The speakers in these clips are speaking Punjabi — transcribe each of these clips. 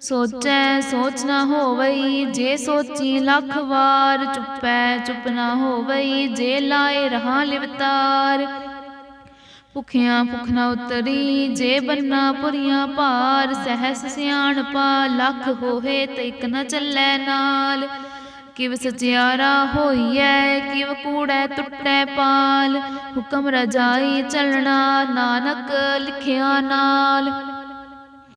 ਸੋਚੈ, ਸੋਚ ਨਾ ਹੋਵਈ, ਜੇ ਸੋਚੀ ਲੱਖ ਵਾਰ, ਚੁੱਪੈ, ਚੁੱਪ ਨਾ ਹੋਵਈ, ਜੇ ਲਾਏ ਰਹਾ ਲਿਵਤਾਰ ਭੁਖਿਆਂ ਭੁਖ ਨਾ ਉਤਰੀ, ਜੇ ਬੰਨਾ ਪੁਰੀਆਂ ਭਾਰ, ਸਹਿਸ ਸਿਆਣਪਾ ਲੱਖ ਹੋਏ ਤੇ ਇਕ ਨ ਚੱਲੈ ਨਾਲ। ਕਿਵ ਸਚਿਆਰਾ ਹੋਈਐ, ਕਿਵ ਕੂੜੈ ਟੁੱਟੈ ਪਾਲ। ਹੁਕਮ ਰਜਾਈ ਚੱਲਣਾ, ਨਾਨਕ ਲਿਖਿਆ ਨਾਲ।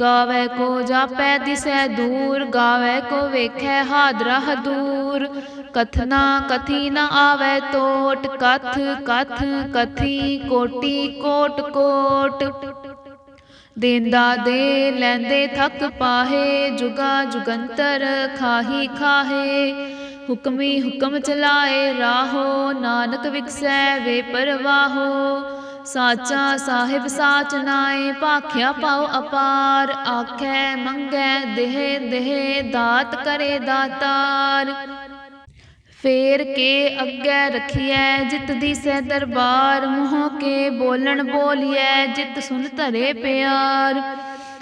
ਗਾਵੇ ਕੋ ਜਾਪੈ ਦਿਸੈ ਦੂਰ, ਗਾਵੇ ਕੋ ਵੇਖੈ ਹਾਦਰਾ ਹਦੂਰ ਕਥਨਾ ਕਥੀ ਨ ਆਵੇ ਤੋਟ ਕਥ ਕਥ ਕਥੀ ਕੋਟੀ ਕੋਟ ਕੋਟ। ਦੇਂਦਾ ਦੇ ਲੈਂਦੇ ਥੱਕ ਪਾਹੇ, ਜੁਗਾ ਜੁਗੰਤਰ ਖਾਹੀ ਖਾਹੇ। ਹੁਕਮੀ ਹੁਕਮ ਚਲਾਏ ਰਾਹੋ, ਨਾਨਕ ਵਿਕਸੈ ਵੇ ਪਰਵਾਹੋ। ਸਾਚਾ ਸਾਹਿਬ ਸਾਚ ਨਾਏ, ਭਾਖਿਆ ਪਾਉ ਅਪਾਰ, ਆਖੈ ਮੰਗੈ ਦੇਹ ਦੇਹ ਦਾਤ ਕਰੇ ਦਾਤਾਰ। ਫੇਰ ਕੇ ਅੱਗੇ ਰਖੀਐ, ਜਿਤ ਦੀ ਸਹਿ ਦਰਬਾਰ, ਮੂੰਹ ਕੇ ਬੋਲਣ ਬੋਲੀਐ, ਜਿਤ ਸੁਨ ਧਰੇ ਪਿਆਰ।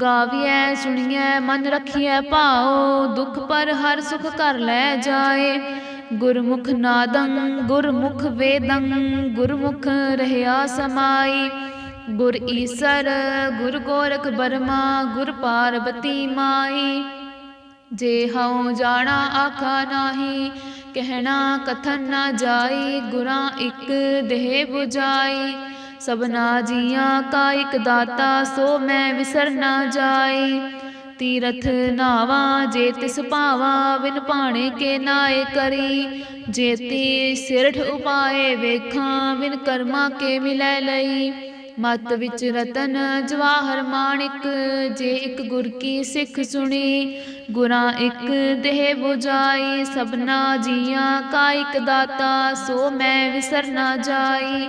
ਗਾਵੀਐ, ਸੁਣੀਐ, ਮਨ ਰਖੀਐ ਭਾਉ, ਦੁਖ ਪਰ ਹਰ ਸੁਖ ਕਰ ਲੈ ਜਾਏ। ਗੁਰਮੁਖ ਨਾਦੰ, ਗੁਰਮੁਖ ਵੇਦੰ, ਗੁਰਮੁਖ ਰਹਿਆ ਸਮਾਈ। ਗੁਰ ਈਸਰ, ਗੁਰ ਗੋਰਖ ਬਰਮਾ, ਗੁਰ ਪਾਰਬਤੀ ਮਾਈ। ਜੇ ਹਉ ਜਾਣਾ ਆਖਾ ਨਾਹੀ, ਕਹਿਣਾ ਕਥਨ ਨਾ ਜਾਈ, ਗੁਰਾਂ ਇੱਕ ਦੇਹ 부ਜਾਈ ਸਭਨਾ ਜੀਆਂ ਕਾ ਇਕ ਦਾਤਾ, ਸੋ ਮੈਂ ਵਿਸਰ ਨਾ ਜਾਈ ਤੀਰਥ ਨਾਵਾ ਜੇ ਤਿਸ ਭਾਵਾ ਵਿਨ ਪਾਣੇ ਕੇ ਨਾਏ ਕਰੀ। ਜੇਤੀ ਸਿਰਠ ਉਪਾਏ ਵੇਖਾਂ, ਬਿਨ ਕਰਮਾ ਕੇ ਮਿਲੈ ਲਈ। ਮਤ ਵਿੱਚ ਰਤਨ ਜਵਾਹਰ ਮਾਣਿਕ, ਜੇ ਇੱਕ ਗੁਰ ਕੀ ਸਿੱਖ ਸੁਣੀ। ਗੁਰਾਂ ਇੱਕ ਦੇਹ 부ਜਾਈ ਸਭਨਾ ਜੀਆਂ ਕਾ ਇਕ ਦਾਤਾ, ਸੋ ਮੈਂ ਵਿਸਰ ਨਾ ਜਾਈ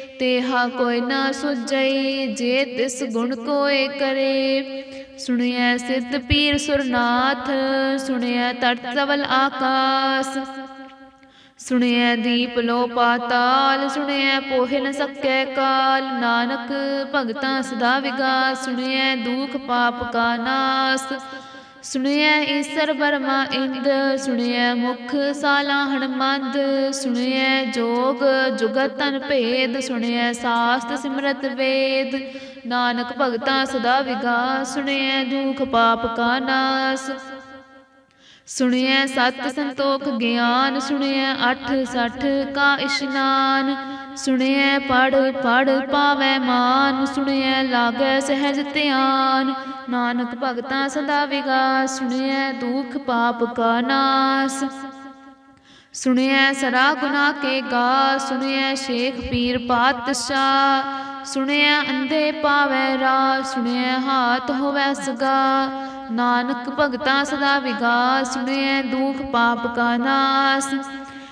ਤੇਹਾ ਕੋਈ ਨਾ ਸੁਝਈ, ਜੇ ਤਿਸ ਗੁਣ ਕੋਏ ਕਰੇ। ਸੁਣਿਐ ਸਿੱਧ ਪੀਰ ਸੁਰਨਾਥ, ਸੁਣਿਐ ਤਟ ਤਵਲ ਆਕਾਸ। ਸੁਣਿਆ ਦੀਪ ਲੋ ਪਾਤਾਲ, ਸੁਣਿਐ ਪੋਹਿ ਨ ਸਕੈ ਕਾਲ। ਨਾਨਕ ਭਗਤਾਂ ਸਦਾ ਵਿਗਾਸ ਸੁਣਿਆ ਦੁਖ ਪਾਪ ਕਾ ਨਾਸ। ਸੁਣਿਐ ਈਸਰ ਬਰਮਾ ਇੰਦ, ਸੁਣਿਐ ਮੁਖ ਸਾਲਾ ਹਣਮੰਦ ਸੁਣਿਐ ਜੋਗ ਜੁਗਤ ਤਨ ਭੇਦ, ਸੁਣਿਐ ਸਾਸਤ ਸਿਮਰਤ ਵੇਦ। ਨਾਨਕ ਭਗਤਾਂ ਸਦਾ ਵਿਗਾਸ, ਸੁਣਿਐ ਦੁਖ ਪਾਪ ਕਾ ਨਾਸ। ਸੁਣਿਐ ਸਤ ਸੰਤੋਖ ਗਿਆਨ, ਸੁਣਿਐ ਅਠ ਸਠ ਕਾ ਇਸ਼ਨਾਨ। ਸੁਣਿਐ ਪੜ ਪੜ ਪਾਵੈ ਮਾਨ, ਸੁਣਿਐ ਲਾਗੈ ਸਹਿਜ ਧਿਆਨ। ਨਾਨਕ ਭਗਤਾਂ ਸਦਾ ਵਿਗਾਸ, ਸੁਣਿਐ ਦੁਖ ਪਾਪ ਕਾ ਨਾਸ। ਸੁਣਿਐ ਸਰਾ ਗੁਨਾ ਕੇ ਗਾ ਸੁਣਿਐ ਸ਼ੇਖ ਪੀਰ ਪਾਤਸ਼ਾਹ। ਸੁਣਿਐ ਅੰਧੇ ਪਾਵੈ ਰਾ ਸੁਣਿਐ ਹਾਥ ਹੋਵੈ ਸਗਾ। ਨਾਨਕ ਭਗਤਾਂ ਸਦਾ ਵਿਗਾਸ, ਸੁਣਿਐ ਦੁਖ ਪਾਪ ਕਾ ਨਾਸ।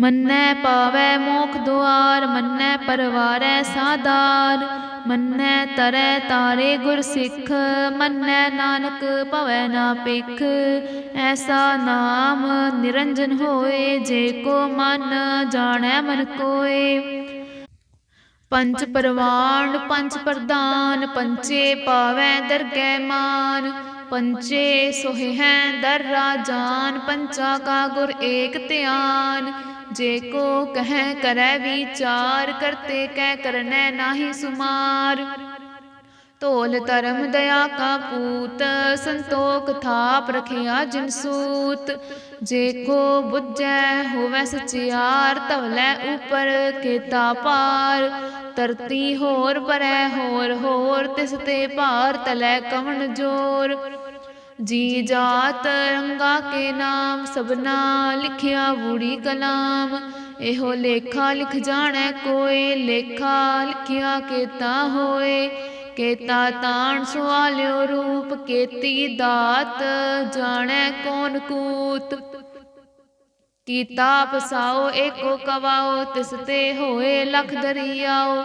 ਮੰਨੈ ਪਾਵੈ ਮੋਖ ਦੁਆਰ, ਮੰਨੈ ਪਰਵਾਰੈ ਸਾਦਾਰ, ਮੰਨੈ ਤਰੈ ਤਾਰੇ ਗੁਰ ਸਿੱਖ, ਮੰਨੈ ਨਾਨਕ ਭਵੈ ਨਾ ਪਿਖ ਐਸਾ ਨਾਮ ਨਿਰੰਜਨ ਹੋਏ, ਜੇ ਕੋ ਮਨ ਜਾਣੈ ਮਨ ਕੋਏ। ਪੰਚ ਪਰਵਾਨ ਪੰਚ ਪ੍ਰਦਾਨ ਪੰਚੇ ਪਾਵੈ ਦਰਗਹਿ ਮਾਨ। ਪੰਚੇ ਸੋਹਿ ਹੈ ਦਰ ਰਾਜਾਨ, ਪੰਚਾ ਕਾ ਗੁਰ ਏਕ ਧਿਆਨ। ਜੇ ਕੋ ਕਹਿ ਕਰੈ ਵਿਚਾਰ, ਕਰਤੇ ਕਹਿ ਕਰਨੈ ਨਾਹੀ ਸੁਮਾਰ। ਧੋਲ ਧਰਮ ਦਇਆ ਕਾ ਪੂਤ, ਸੰਤੋਖ ਥਾਪ ਰਖਿਆ ਜਿਨ ਸੂਤ। ਜੇ ਕੋ ਬੁੱਝੈ ਹੋਵੈ ਸਚਿਆਰ, ਧਵਲੇ ਉਪਰ ਕੇਤਾ ਪਾਰ ਧਰਤੀ ਹੋਰ ਪਰੈ ਹੋਰ ਹੋਰ, ਤਿਸ ਤੇ ਭਾਰ ਤਲੈ ਕਵਣ ਜੋਰ। ਜੀ ਜਾਤ ਰੰਗਾ ਕੇ ਨਾਮ ਸਭਨਾ ਲਿਖਿਆ ਬੂੜੀ ਕਲਾਮ। ਇਹੋ ਲੇਖਾ ਲਿਖ ਜਾਣੈ ਕੋਏ, ਲੇਖਾ ਲਿਖਿਆ ਕੇਤਾ ਹੋਏ। ਕੇਤਾ ਤਾਣ ਸਵਾਲਿਓ ਰੂਪ, ਕੇਤੀ ਦਾਤ, ਜਾਣੈ ਕੌਣ ਕੂਤ। ਕੀਤਾ ਪਸਾਓ, ਏਕੋ ਕਵਾਓ, ਤਿਸ ਤੇ ਹੋਏ ਲਖ ਦਰਿਆਓ।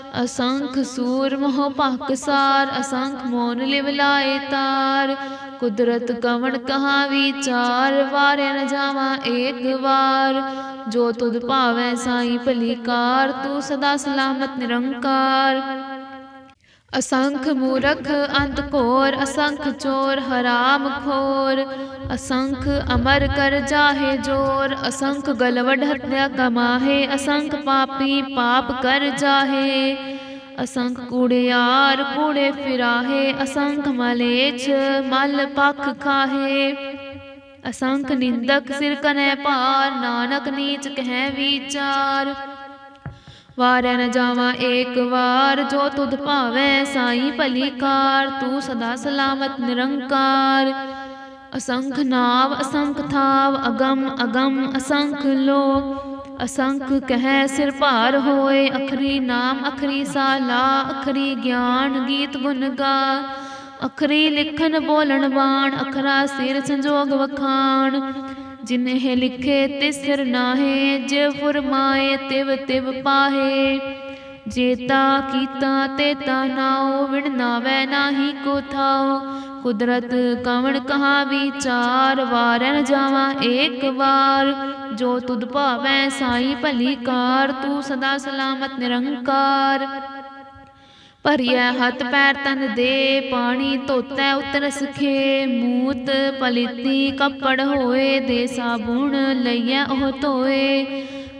ਅਸੰਖ ਸੂਰ ਮੋਹ ਭਖਸਾਰ ਅਸੰਖ ਮੋਨ ਲਿਵ ਲਾਏ ਤਾਰ। ਕੁਦਰਤ ਕਵਣ ਕਹਾ ਵਿਚਾਰ, ਵਾਰਿਆ ਨ ਜਾਵਾਂ ਏਕ ਵਾਰ। ਜੋ ਤੁਧ ਭਾਵੈ ਸਾਈ ਭਲੀ ਕਾਰ ਤੂੰ ਸਦਾ ਸਲਾਮਤ ਨਿਰੰਕਾਰ। ਅਸੰਖ ਮੂਰਖ ਅੰਤ ਘੋਰ, ਅਸੰਖ ਚੋਰ ਹਰਾਮ ਖੋਰ। ਅਸੰਖ ਅਮਰ ਕਰ ਜਾਹੇ ਜੋਰ, ਅਸੰਖ ਗਲਵਡ ਹਤਿਆ ਕਮਾਹੇ, ਅਸੰਖ ਪਾਪੀ ਪਾਪ ਕਰ ਜਾਹੇ। ਅਸੰਖ ਕੂੜਿਆਰ ਕੂੜੇ ਫਿਰਾਹੇ, ਅਸੰਖ ਮਲੇਛ ਮਲ ਪਖ ਖਾਹੇ। ਅਸੰਖ ਨਿੰਦਕ ਸਿਰ ਕਨੈ ਭਾਰ, ਨਾਨਕ ਨੀਚ ਕਹਿ ਵਿਚਾਰ। ਵਾਰਿਆ ਨ ਜਾਵਾਂ ਏਕ ਵਾਰ, ਜੋ ਤੁਧ ਭਾਵੈ ਸਾਈ ਭਲੀ ਕਾਰ, ਤੂੰ ਸਦਾ ਸਲਾਮਤ ਨਿਰੰਕਾਰ। ਅਸੰਖ ਨਾਵ, ਅਸੰਖ ਥਾਵ, ਅਗਮ ਅਗਮ, ਅਸੰਖ ਲੋ ਅਸੰਖ ਕਹੈ ਸਿਰ ਭਾਰ ਹੋਏ, ਅਖਰੀ ਨਾਮ, ਅਖਰੀ ਸਾਲਾ, ਅਖਰੀ ਗਿਆਨ ਗੀਤ ਗੁਣ ਗਾ। ਅਖਰੀ ਲਿਖਨ ਬੋਲਣ ਬਾਣ, ਅਖਰਾ ਸਿਰ ਸੰਜੋਗ ਵਖਾਣ। ਜਿਨਹਿ ਲਿਖੇ ਤਿਸ ਸਿਰ ਨਾਹੇ, ਜੇ ਫੁਰਮਾਏ ਤਿਵ ਤਿਵ ਪਾਹੇ। ਜੇਤਾ ਕੀਤਾ ਤੇਤਾ ਨਾਉ, ਵਿਣ ਨਾਵੈ ਨਾਹੀ ਕੋ ਥਾਉ। ਕੁਦਰਤ ਕਵਣ ਕਹਾ ਵਿਚਾਰ, ਵਾਰੈ ਨ ਜਾਵਾਂ ਏਕ ਵਾਰ। ਜੋ ਤੁਧ ਭਾਵੈ ਸਾਈ ਭਲੀ ਕਾਰ, ਤੂੰ ਸਦਾ ਸਲਾਮਤ ਨਿਰੰਕਾਰ। ਭਰੀਐ ਹੱਥ ਪੈਰ ਤਨ ਦੇ ਪਾਣੀ ਧੋਤੈ ਉਤਰ ਸਖੇ ਮੂਤ ਪਲਿਤੀ ਕੱਪੜ ਹੋਏ ਦੇ ਸਾਬੂਣ ਲਈਐ ਉਹ ਧੋਏ।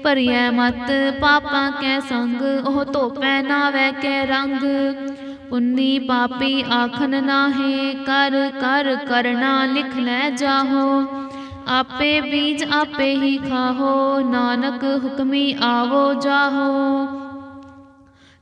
ਭਰੀਐ ਮਤ ਪਾਪਾਂ ਕੈ ਸੰਗ ਉਹ ਧੋਪੈ ਨਾਵੈ ਕੈ ਰੰਗ। ਪੁੰਨੀ ਪਾਪੀ ਆਖਨ ਨਾਹੇ ਕਰ ਕਰ ਕਰਨਾ ਲਿਖ ਲੈ ਜਾਹੋ। ਆਪੇ ਬੀਜ ਆਪੇ ਹੀ ਖਾਹੋ ਨਾਨਕ ਹੁਕਮੀ ਆਵੋ ਜਾਹੋ।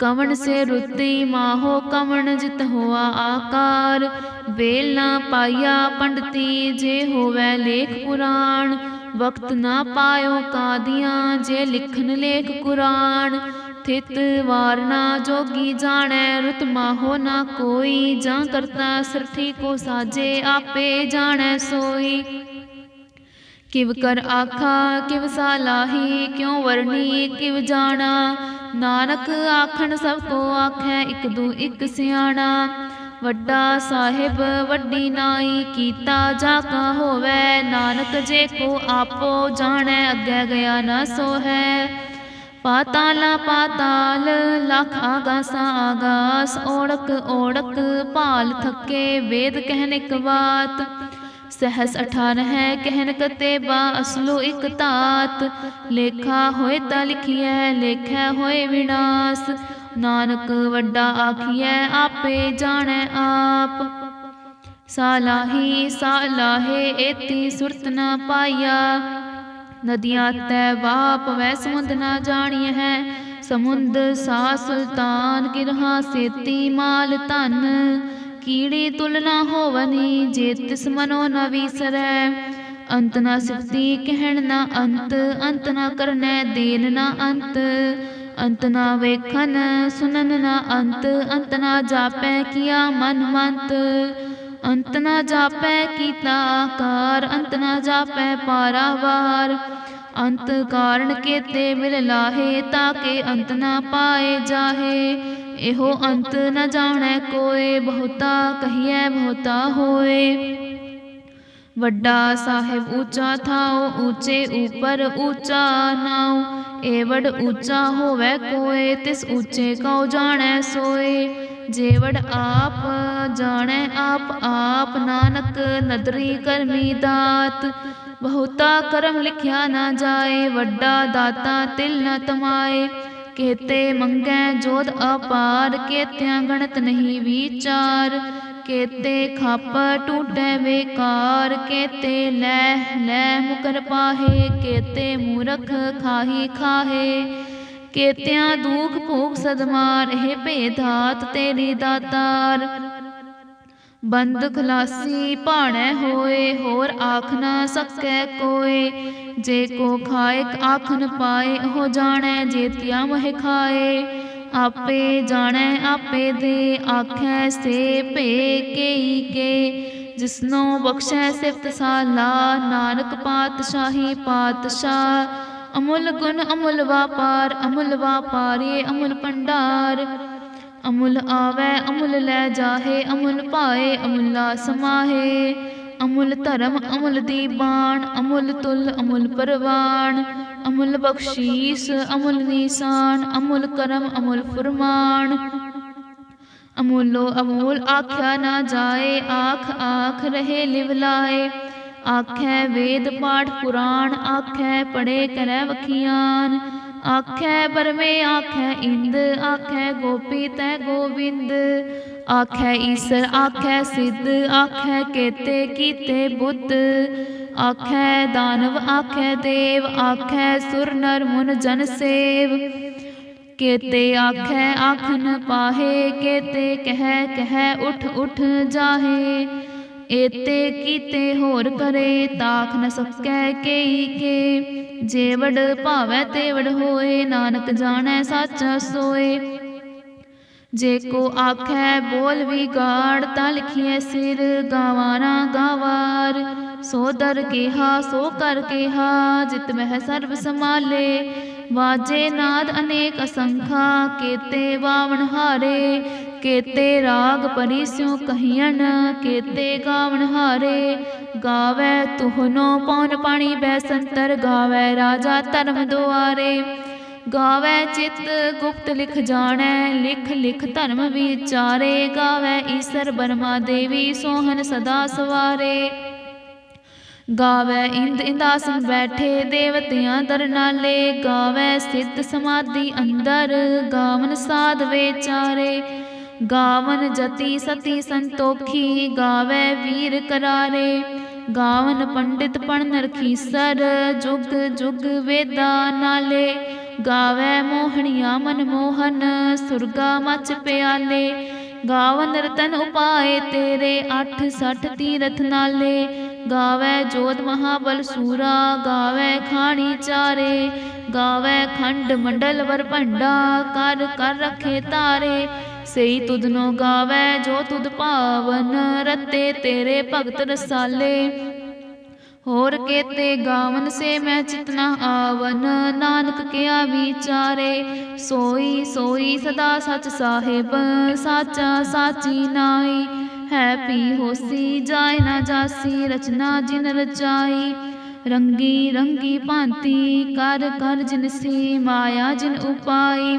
ਕਵਣ ਸੇ ਰੁੱਤੀ ਮਾਹੋ ਕਵਣ ਜਿਤ ਹੋਆ ਆਕਾਰ। ਵੇਲ ਨਾ ਪਾਇਆ ਪੰਡਤੀ ਜੇ ਹੋਵੇ ਲੇਖ ਪੁਰਾਣ ਵਕਤ ਨਾ ਪਾਇਓ ਕਾਦੀਆਂ ਜੇ ਲਿਖਨ ਲੇਖ ਕੁਰਾਨ। ਥਿਤ ਵਾਰਨਾ ਜੋਗੀ ਜਾਣੈ ਰੁਤ ਮਾਹੋ ਨਾ ਕੋਈ। ਜਾਂ ਕਰਤਾ ਸਰਠੀ ਕੋ ਸਾਜੇ ਆਪੇ ਜਾਣੈ ਸੋਈ। ਕਿਵ ਕਰ ਆਖਾ, ਕਿਵ ਸਾਲਾਹੀ ਕਿਉ ਵਰਣੀ, ਕਿਵ ਜਾਣਾ? ਨਾਨਕ ਆਖਣ ਸਭ ਕੋ ਆਖੈ, ਇਕ ਦੂ ਇਕ ਸਿਆਣਾ। ਵੱਡਾ ਸਾਹਿਬ, ਵੱਡੀ ਨਾਈ, ਕੀਤਾ ਜਾ ਕਾ ਹੋਵੇ, ਨਾਨਕ ਜੇ ਕੋ ਆਪੋ ਜਾਣੈ, ਅੱਗੇ ਗਿਆ ਨਾ ਸੋ ਹੈ ਪਾਤਾਲਾ ਪਾਤਾਲ, ਲਖ ਆਗਾਸਾ ਆਗਾਸ ਓੜਕ ਓੜਕ ਭਾਲ ਥੱਕੇ, ਵੇਦ ਕਹਿਨ ਇਕ ਬਾਤ। ਸਹਸ ਅਠਾਨ ਹੈ, ਕਹਿਨ ਕਤੇ ਬਾ ਅਸਲੋ ਇਕ ਤਾਤ। ਲੇਖਾ ਹੋਏ ਤਾਂ ਲਿਖੀਐ, ਲੇਖੈ ਹੋਏ ਵਿਨਾਸ਼। ਨਾਨਕ ਵੱਡਾ ਆਖੀਐ, ਆਪੇ ਜਾਣੈ ਆਪ। ਸਾਲਾਹੀ ਸਾਲਾਹੇ ਏਤੀ ਸੁਰਤ ਨਾ ਪਾਇਆ। ਨਦੀਆਂ ਤੈ ਵਾਪ, ਵੈ ਸਮੁੰਦ ਨਾ ਜਾਣੀ ਹੈ। ਸਮੁੰਦ ਸਾ ਸੁਲਤਾਨ, ਕਿਰਹਾ ਸੇਤੀ ਮਾਲ ਧਨ। ਕੀੜੀ ਤੁਲ ਨਾ ਹੋਵਨੀ, ਜੇ ਤਿਸ ਮਨੋ ਨ ਵੀਸਰੈ। ਅੰਤ ਨਾ ਸਿਫਤੀ ਕਹਿਣ ਨਾ ਅੰਤ ਅੰਤ ਨਾ ਕਰਨੈ ਦੇਨ ਨਾ ਅੰਤ। ਅੰਤ ਨਾ ਵੇਖਨ ਸੁਨਨ ਨਾ ਅੰਤ ਅੰਤ ਨਾ ਜਾਪੈ ਕੀਆ ਮਨ ਮੰਤ। ਅੰਤ ਨਾ ਜਾਪੈ ਕੀਤਾ ਆਕਾਰ, ਅੰਤ ਨਾ ਜਾਪੈ ਪਾਰਾਵਾਰ ਅੰਤ ਕਾਰਣ ਕੇਤੇ ਮਿਲ ਲਾਹੇ ਤਾਕੇ ਅੰਤ ਨਾ ਪਾਏ ਜਾਹੇ। ਇਹੋ ਅੰਤ ਨ ਜਾਣੈ ਕੋਏ ਬਹੁਤਾ ਕਹੀਐ ਬਹੁਤਾ ਹੋਏ ਵੱਡਾ ਸਾਹਿਬ ਊਚਾ ਥਾਉ ਊਚੇ ਉਪਰ ਊਚਾ ਨਾਉ ਏਵੜ ਊਚਾ ਹੋਵੇ ਕੋਏ ਤਿਸ ਊਚੇ ਕਉ ਜਾਣੈ ਸੋਏ ਜੇਵੜ ਆਪ ਜਾਣੈ ਆਪ ਆਪ ਨਾਨਕ ਨਦਰੀ ਕਰਮੀ ਦਾਤ ਬਹੁਤਾ ਕਰਮ ਲਿਖਿਆ ਨਾ ਜਾਏ ਵੱਡਾ ਦਾਤਾ ਤਿਲ ਨ ਤਮਾਏ ਕੇਤੇ ਮੰਗੈ ਜੋਤ ਅਪਾਰ, ਕੇਤਿਆਂ ਗਣਤ ਨਹੀਂ ਵਿਚਾਰ। ਕੇਤੇ ਖੱਪ ਟੂਟੈ ਵੇਕਾਰ, ਕੇਤੇ ਲੈ ਲੈ ਮੁਕਰ ਪਾਹੇ, ਕੇਤੇ ਮੂਰਖ ਖਾਹੀ ਖਾਹੇ। ਕੇਤਿਆਂ ਦੁਖ ਭੋਗ ਸਦਮਾਰ ਇਹ ਭੇਦਾਤ ਤੇਰੀ ਦਾਤਾਰ। ਬੰਦ ਖਲਾਸੀ ਭਾਣੈ ਹੋਏ ਹੋਰ ਆਖ ਨਾ ਸਕੈ ਕੋਏ। ਜੇ ਕੋ ਖਾਇਕ ਆਖਨ ਪਾਏ ਉਹ ਜਾਣੈ ਜੇਤਿਆ ਮਹਿ ਖਾਏ। ਆਪੇ ਜਾਣੈ ਆਪੇ ਦੇ। ਆਖੈ ਸੇ ਭੇ ਕੇਈ ਕੇ ਜਿਸਨੋ ਬਖਸ਼ੈ ਸਿਫਤ ਸਾਲਾ ਨਾਨਕ ਪਾਤਸ਼ਾਹੀ। ਪਾਤਸ਼ਾਹ। ਅਮੁੱਲ ਗੁਣ ਅਮੁੱਲ ਵਾਪਾਰ ਅਮੁੱਲ ਵਾਪਾਰੀਏ ਅਮੁੱਲ ਭੰਡਾਰ। ਅਮੁਲ ਆਵੈ, ਅਮੁੱਲ ਲੈ ਜਾਹੇ, ਅਮੁੱਲ ਪਾਏ ਅਮੁੱਲਾ ਸਮਾਹੇ। ਅਮੁੱਲ ਧਰਮ, ਅਮੁਲ ਦੀ ਬਾਣ, ਅਮੁਲ ਤੁਲ, ਅਮੁਲ ਪਰਵਾਨ ਅਮੁਲ ਬਖਸ਼ੀਸ, ਅਮੁਲ ਨਿਸ਼ਾਨ, ਅਮੁਲ ਕਰਮ, ਅਮੁਲ ਫੁਰਮਾਨ। ਅਮੁੱਲੋ ਅਮੂਲ ਆਖਿਆ ਨਾ ਜਾਏ, ਆਖ ਆਖ ਰਹੇ ਲਿਵ ਲਾਏ। ਆਖੈ ਵੇਦ ਪਾਠ ਪੁਰਾਣ, ਆਖੈ ਪੜੇ ਕਰੈ ਵਖਿਆਨ। ਆਖੈ ਪਰਮੇ, ਆਖੈ ਇੰਦ, ਆਖੈ ਗੋਪੀ, ਤੈ ਗੋਬਿੰਦ। ਆਖੈ ਈਸਰ, ਆਖੈ ਸਿੱਧ, ਆਖੈ ਕੇਤੇ, ਕੀਤੇ ਬੁੱਧ। ਆਖੈ ਦਾਨਵ, ਆਖੈ ਦੇਵ, ਆਖੈ ਸੁਰ ਨਰ ਮੁਨ ਜਨ ਸੇਵ। ਕੇਤੇ ਆਖੈ ਆਖਨ ਪਾਹੇ, ਕੇਤੇ ਕਹਿ ਕਹਿ ਉਠ ਉਠ ਜਾਹੇ। ਏਤੇ ਕੀਤੇ ਹੋਰ ਕਰੇ ਤਾਖ ਨ ਸਕੈ ਕੇਈ ਕੇ। ਜੇਵੜ ਭਾਵੈ ਤੇਵੜ ਹੋਏ, ਨਾਨਕ ਜਾਣੈ ਸਾਚਾ ਸੋਏ। ਜੇ ਕੋ ਆਖੈ ਬੋਲ ਵਿਗਾੜ, ਤਾਂ ਲਿਖੀਐ ਸਿਰ ਗਾਵਾਨਾ ਗਾਵਾਰ। ਸੋ ਦਰ ਕਿਹਾ, ਸੋ ਕਰ ਕਿਹਾ, ਜਿਤ ਮਹਿ ਸਰਬ ਸਮਾਲੇ ਵਾਜੇ ਨਾਦ ਅਨੇਕ ਅਸੰਖਾ, ਕੇਤੇ ਵਾਵਣ ਹਾਰੇ। ਕੇਤੇ ਰਾਗ ਪਰਿਸਿਉ ਕਹੀਣ ਕੇਤੇ ਗਾਵਣ ਹਾਰੇ। ਗਾਵੇ ਤੁਹਨੋ ਪੌਨ ਪਾਣੀ ਬੈਸੰਤਰ, ਗਾਵੇ ਰਾਜਾ ਧਰਮ ਦੁਆਰੇ। ਗਾਵੇ ਚਿਤ ਗੁਪਤ ਲਿਖ ਜਾਣੈ, ਲਿਖ ਲਿਖ ਧਰਮ ਵਿਚਾਰੇ। ਗਾਵੇ ਈਸਰ ਬਰਮਾ ਦੇਵੀ ਸੋਹਣ ਸਦਾ ਸਵਾਰੇ। ਗਾਵੇ ਇੰਦ ਇੰਦਾਸਨ ਬੈਠੇ, ਦੇਵਤਿਆਂ ਦਰਨਾਲੇ ਗਾਵੇ ਸਿੱਧ ਸਮਾਧੀ ਅੰਦਰ, ਗਾਵਨ ਸਾਧ ਵਿਚਾਰੇ। ਗਾਵਨ ਜਤੀ ਸਤੀ ਸੰਤੋਖੀ, ਗਾਵੇ ਵੀਰ ਕਰਾਰੇ। ਗਾਵਨ ਪੰਡਿਤ ਪੜਨ ਰਖੀਸਰ ਜੁਗ ਜੁਗ ਵੇਦਾ ਨਾਲੇ। ਗਾਵੇ ਮੋਹਣੀਆਂ ਮਨ ਮੋਹਨ, ਸੁਰਗਾ ਮਚ ਪਿਆਲੇ। ਗਾਵਨ ਰਤਨ ਉਪਾਏ ਤੇਰੇ 8 60 ਤੀਰਥ ਨਾਲੇ। ਗਾਵੇ ਜੋਤ ਮਹਾਬਲ ਸੂਰਾ, ਗਾਵੇ ਖਾਣੀ ਚਾਰੇ। ਗਾਵੇ ਖੰਡ ਮੰਡਲ ਵਰ ਭੰਡਾ, ਕਰ ਕਰ ਰਖੇ ਤਾਰੇ। ਸਈ ਤੁਧਨੋ ਗਾਵੇ, ਜੋ ਤੁਧ ਭਾਵਨ ਰਤੇ ਤੇਰੇ ਭਗਤ ਰਸਾਲੇ। ਹੋਰ ਕੇਤੇ ਗਾਵਨ ਸੇ ਮੈਂ ਚਿਤਨਾ ਆਵਨ, ਨਾਨਕ ਕਿਆ ਵਿਚਾਰੇ। ਸੋਈ ਸੋਈ ਸਦਾ ਸਚ ਸਾਹਿਬ, ਸਾਚਾ ਸਾਚੀ ਨਾਈ। ਹੈ ਪੀ ਹੋਸੀ, ਜਾਇ ਨਾ ਜਾਸੀ, ਰਚਨਾ ਜਿਨ ਰਚਾਈ। ਰੰਗੀ ਰੰਗੀ ਭਾਂਤੀ, ਕਰ ਕਰ ਜਿਨਸੀ ਮਾਇਆ ਜਿਨ ਉਪਾਈ।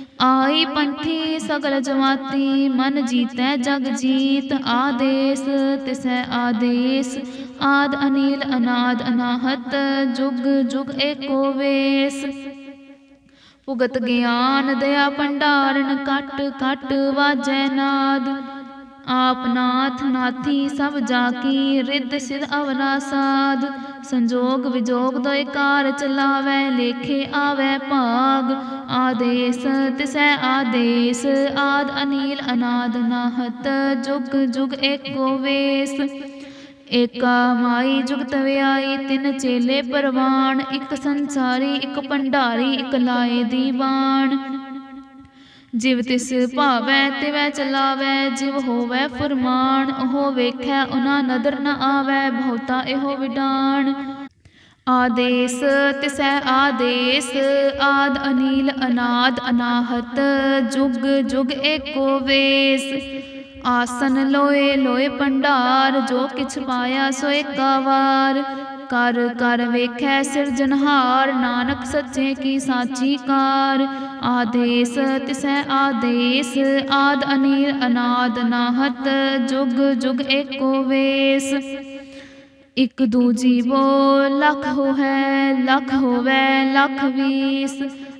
ਆਈ ਪੰਥੀ ਸਗਲ ਜਮਾਤੀ, ਮਨ ਜੀਤੈ ਜਗ ਜੀਤ, ਆਦੇਸ ਤਿਸੈ ਆਦੇਸ, ਆਦ ਅਨੀਲ ਅਨਾਦ ਅਨਾਹਤ, ਜੁਗ ਜੁਗ ਏਕੋ ਵੇਸ। ਭੁਗਤ ਗਿਆਨ ਦਇਆ ਭੰਡਾਰਨ, ਕਟ ਕਟ ਵਾਜੈ ਨਾਦ ਆਪ ਨਾਥ ਨਾਥੀ ਸਭ ਜਾ ਕੀ ਰਿੱਧ ਸਿਧ ਅਵਨਾ ਸਾਧ। ਸੰਜੋਗ ਵਿਜੋਗ ਦੋਇ ਕਾਰ ਚਲਾਵੈ, ਲੇਖੇ ਆਵੈ ਭਾਗ। ਆਦੇਸ ਤਿਸੈ ਆਦੇਸ, ਆਦ ਅਨੀਲ ਅਨਾਦ ਨਾਹਤ, ਜੁਗ ਜੁਗ ਏਕੋ ਵੇਸ। ਏਕਾ ਮਾਈ ਜੁਗਤ ਵਿਆਈ ਤਿੰਨ ਚੇਲੇ ਪਰਵਾਨ ਇੱਕ ਸੰਸਾਰੀ, ਇੱਕ ਭੰਡਾਰੀ, ਇੱਕ ਲਾਏ ਦੀਵਾਨ। ਜਿਵ ਤਿਸ ਭਾਵੈ ਤਿਵੈ ਚਲਾਵੈ, ਜਿਵ ਹੋਵੈ ਫਰਮਾਨ, ਉਹ ਵੇਖੈ ਉਹਨਾਂ ਨਦਰ ਨ ਆਵੈ, ਬਹੁਤਾ ਇਹੋ ਵਿਡਾਣ। ਆਦੇਸ ਤਿਸੈ ਆਦੇਸ, ਆਦ ਅਨੀਲ ਅਨਾਦ ਅਨਾਹਤ, ਜੁਗ ਜੁਗ ਏਕੋ ਵੇਸ। ਆਸਨ ਲੋਏ ਲੋਏ ਭੰਡਾਰ, ਜੋ ਕਿਛ ਪਾਇਆ ਸੋ ਏਕਾ ਕਰ ਕਰ ਵੇਖੈ ਸਿਰਜਨਹਾਰ ਨਾਨਕ ਸੱਚੇ ਕੀ ਸਾਚੀ ਕਾਰ। ਆਦੇਸ ਤਿਸੈ ਆਦੇਸ, ਆਦ ਅਨੀਲ ਅਨਾਦ ਨਾਹਤ, ਜੁਗ ਜੁਗ ਏਕੋ ਵੇਸ। ਇਕ ਦੂਜੀ ਬੋ ਲੱਖ ਹੋਵੈ ਲੱਖ ਹੋਵੈ, ਲੱਖ ਵੀਸ।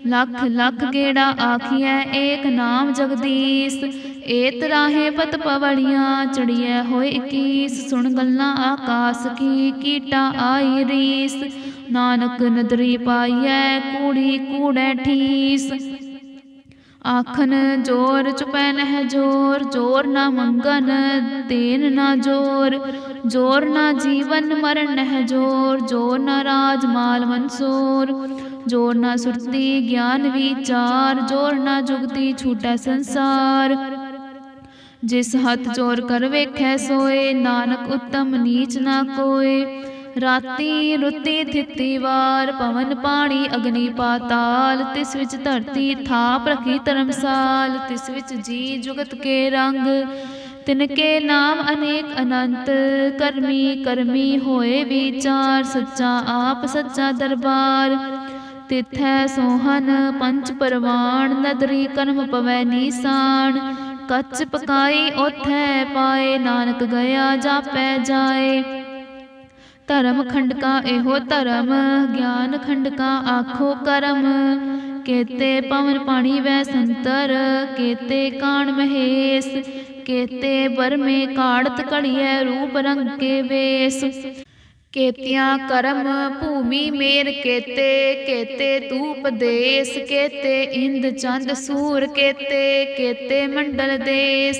ਲੱਖ ਲੱਖ ਗੇੜਾ ਆਖੀਐ, ਏਕ ਨਾਮ ਜਗਦੀਸ਼। ਏਤ ਰਾਹੇ ਪਤ ਪਵੜੀਆਂ, ਚੜੀਐ ਹੋਏ 21 ਸੁਣ ਗੱਲਾਂ ਆਕਾਸ ਕੀ, ਕੀਟਾ ਆਈ ਰੀਸ। ਨਾਨਕ ਨਦਰੀ ਪਾਈਐ, ਕੂੜੀ ਕੂੜੈ ਠੀਸ। ਆਖਨ, ਜੋਰ ਚੁਪੈ ਨਹਿ ਜੋਰ ਜੋਰ ਨਾ ਮੰਗਨ, ਦੇਨ ਨਾ ਜੋਰ ਜੋਰ ਨਾ ਜੀਵਨ ਮਰਨ ਨਹਿ ਜੋਰ ਜੋਰ ਨਾ ਰਾਜ ਮਾਲ ਮਨਸੂਰ, ਜੋਰ ਨਾ ਸੁਰਤੀ ਗਿਆਨ ਵਿਚਾਰ, ਜੋਰ ਨਾ ਜੁਗਤੀ ਛੂਟੈ ਸੰਸਾਰ। ਜਿਸ ਹੱਥ ਜੋਰ ਕਰ ਵੇਖੈ ਸੋਏ, ਨਾਨਕ ਉਤਮ ਨੀਚ ਨਾ ਕੋਏ ਰਾਤੀ ਰੁੱਤੀ ਥਿੱਤੀ ਵਾਰ ਪਵਨ ਪਾਣੀ ਅਗਨੀ ਪਾਤਾਲ, ਤਿਸ ਵਿੱਚ ਧਰਤੀ ਥਾਪ ਰਖੀ ਧਰਮਸਾਲ, ਤਿਸ ਵਿੱਚ ਜੀ ਜੁਗਤ ਕੇ ਰੰਗ। ਤਿਨ ਕੇ ਨਾਮ ਅਨੇਕ ਅਨੰਤ, ਕਰਮੀ ਕਰਮੀ ਹੋਏ ਵਿਚਾਰ, ਸੱਚਾ ਆਪ ਸੱਚਾ ਦਰਬਾਰ। ਤਿਥੈ ਸੋਹਨ ਪੰਚ ਪਰਵਾਣ, ਨਦਰੀ ਕਰਮ ਪਵੈ ਨੀਸਾਨ ਕੱਚ ਪਕਾਈ ਉਥੈ ਪਾਏ, ਨਾਨਕ ਗਿਆ ਜਾਪੈ ਜਾਏ। ਧਰਮ ਖੰਡਕਾ ਇਹੋ ਧਰਮ, ਗਿਆਨ ਖੰਡਕਾ ਆਖੋ ਕਰਮ। ਕੇਤੇ ਪਵਨ ਪਾਣੀ ਵੈ ਸੰਤਰ, ਕੇਤੇ ਕਾਣ ਮਹੇਸ। ਕੇਤੇ ਬਰਮੇ ਕਾੜਤ ਘੜੀਐ ਰੂਪ ਰੰਗ ਕੇ ਵੇਸ। ਕੇਤਿਆਂ ਕਰਮ ਭੂਮੀ ਮੇਰ ਕੇਤੇ ਕੇਤੇ ਤੂਪ ਦੇਸ, ਕੇਤੇ ਇੰਦ ਚੰਦ ਸੂਰ ਕੇਤੇ ਕੇਤੇ ਮੰਡਲ ਦੇਸ।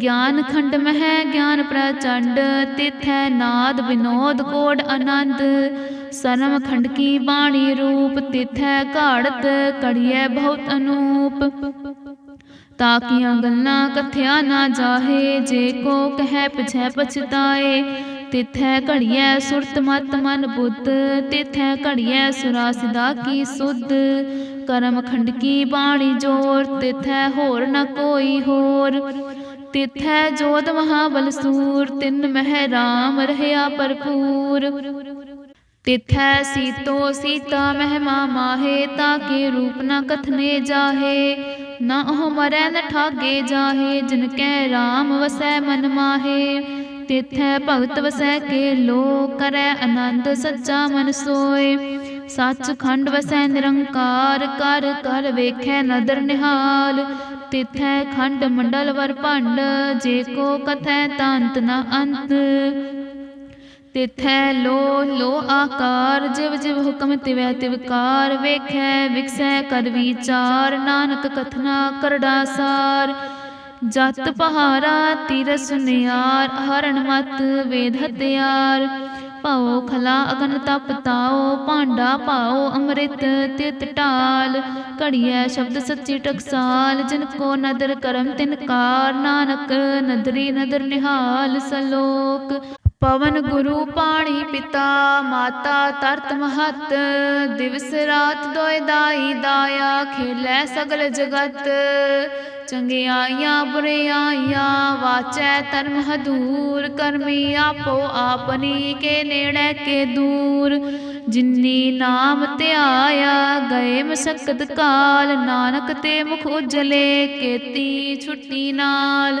ਗਿਆਨ ਖੰਡ ਮਹਿ, ਗਿਆਨ ਪ੍ਰਚੰਡ, ਤਿਥੈ ਨਾਦ ਵਿਨੋਦ ਕੋੜ ਆਨੰਦ। ਸਰਮ ਖੰਡ ਕੀ ਬਾਣੀ ਰੂਪ, ਤਿਥੈ ਘਾੜਤ ਕੜੀਐ ਬਹੁਤ ਅਨੂਪ। ਤਾਕੀਆਂ ਗੱਲਾਂ ਕਥਿਆ ਨਾ ਜਾਹੇ, ਜੇ ਕੋ ਕਹਿ ਪਛੈ ਪਛਤਾਏ। ਤਿਥੈ ਘੜੀਐ ਸੁਰਤ ਮਤ ਮਨ ਬੁੱਧ, ਤਿਥੈ ਘੜੀਐ ਸੁਰਾ ਸਿਦਾ ਕੀ ਸੁਧ। ਕਰਮ ਖੰਡ ਕੀ ਬਾਣੀ ਜੋਰ, ਤਿਥੈ ਹੋਰ ਨ ਕੋਈ ਹੋਰ। ਤਿਥੈ ਜੋਤ ਮਹਾਬਲ ਸੂਰ, ਤਿਨ ਮਹਿ ਰਾਮ ਰਹਿਆ ਭਰਪੂਰ। ਤਿਥੈ ਸੀਤੋ ਸੀਤਾ ਮਹਿਮਾ ਮਾਹੇ ਤਾਕੇ ਰੂਪ ਨਾ ਕਥਨੇ ਜਾਹੇ। ਨਾ ਉਹ ਮਰੈ ਨ ਠਾਗੇ ਜਾਹੇ, ਜਿਨ ਕੈ ਰਾਮ ਵਸੈ ਮਨ ਮਾਹੇ। ਤਿਥੈ ਭਗਤ ਵਸੈ ਕੇ ਲੋ ਕਰੈ ਆਨੰਦ ਸੱਚਾ ਮਨ ਸੋਏ। ਸੱਚ ਖੰਡ ਵਸੈ ਨਿਰੰਕਾਰ, ਕਰ ਕਰ ਵੇਖੈ ਨਦਰ ਨਿਹਾਲ। ਤਿਥੈ ਖੰਡ ਮੰਡਲ ਵਰ ਭੰਡ, ਜੇ ਕੋ ਕਥੈ ਤੰਤ ਨ ਅੰਤ। ਤਿਥੈ ਲੋ ਲੋ ਆਕਾਰ, ਜਿਵ ਜਿਵ ਹੁਕਮ ਤਿਵੈ ਤਿਵਕਾਰ ਵੇਖੈ ਵਿਖਸੈ ਕਰ ਵਿਚਾਰ, ਨਾਨਕ ਕਥਨਾ ਕਰੜਾ ਸਾਰ। ਜਤ ਪਹਾਰਾ ਤੀਰ ਸੁਨਿਆਰ, ਹਰਣ ਮਤ, ਵੇਦ ਹਤਿਆਰ ਪਾਓ ਖਲਾ ਅਗਨ ਤਪ ਤਾਓ, ਭਾਂਡਾ ਪਾਓ ਅੰਮ੍ਰਿਤ ਤਿਤ ਢਾਲ। ਘੜੀਐ ਸ਼ਬਦ ਸੱਚੀ ਟਕਸਾਲ, ਜਿਨ ਕੋ ਨਦਰ ਕਰਮ ਤਿਨਕਾਰ ਨਾਨਕ ਨਦਰੀ ਨਦਰ ਨਿਹਾਲ ਸਲੋਕ। ਪਵਨ ਗੁਰੂ ਪਾਣੀ ਪਿਤਾ, ਮਾਤਾ ਤਰਤ ਮਹਤ, ਦਿਵਸ ਰਾਤ ਦੋਇ ਦਾਈ ਦਾਇਆ, ਖੇਲੇ ਸਗਲ ਜਗਤ। ਚੰਗਿਆਈਆਂ ਬੁਰਿਆਈਆਂ ਵਾਚੈ ਧਰਮ ਹਦੂਰ, ਕਰਮੀ ਆਪੋ ਆਪਨੀ ਕੇ ਨੇੜੇ ਕੇ ਦੂਰ। ਜਿਨੀ ਨਾਮ ਧਿਆਇਆ, ਗਏ ਮਸਕਤ ਕਾਲ, ਨਾਨਕ ਤੇ ਮੁਖ ਉਜਲੇ, ਕੇਤੀ ਛੁੱਟੀ ਨਾਲ।